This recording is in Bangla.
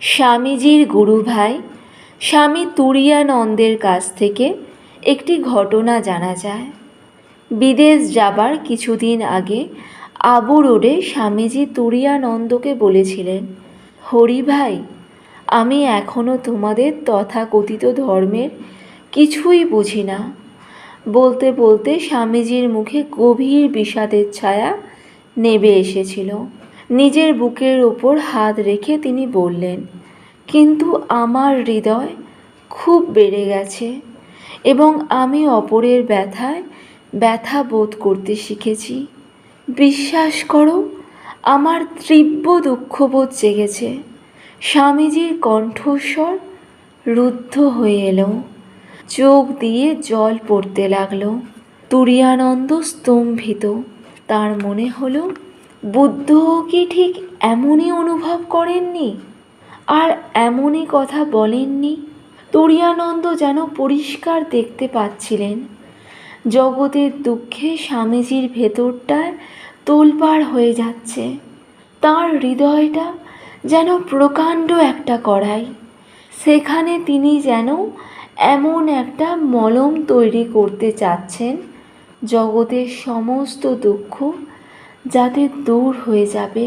স্বামীজির গুরুভাই স্বামী তুরিয়ানন্দের কাছ থেকে একটি ঘটনা জানা যায়। বিদেশ যাবার কিছুদিন আগে আবু রোডে স্বামীজি তুরিয়ানন্দকে বলেছিলেন, হরি ভাই, আমি এখনও তোমাদের তথাকথিত ধর্মের কিছুই বুঝি না। বলতে বলতে স্বামীজির মুখে গভীর বিষাদের ছায়া নেবে এসেছিল। নিজের বুকের ওপর হাত রেখে তিনি বললেন, কিন্তু আমার হৃদয় খুব বেড়ে গেছে এবং আমি অপরের ব্যথায় ব্যথা বোধ করতে শিখেছি। বিশ্বাস করো, আমার তীব্র দুঃখবোধ জেগেছে। স্বামীজির কণ্ঠস্বর রুদ্ধ হয়ে এলো। চোখ দিয়ে জল পড়তে লাগল। তুরিয়ানন্দ স্তম্ভিত। তার মনে হলো বুদ্ধও কি ঠিক এমনই অনুভব করেননি? আর এমনই কথা বলেননি? তুরিয়ানন্দ যেন পরিষ্কার দেখতে পাচ্ছিলেন। জগতের দুঃখে স্বামীজির ভেতরটায় তোলপাড় হয়ে যাচ্ছে। তার হৃদয়টা যেন প্রকাণ্ড একটা কড়াই। সেখানে তিনি যেন এমন একটা মলম তৈরি করতে চাচ্ছেন। জগতের সমস্ত দুঃখ যাতে দূর হয়ে যাবে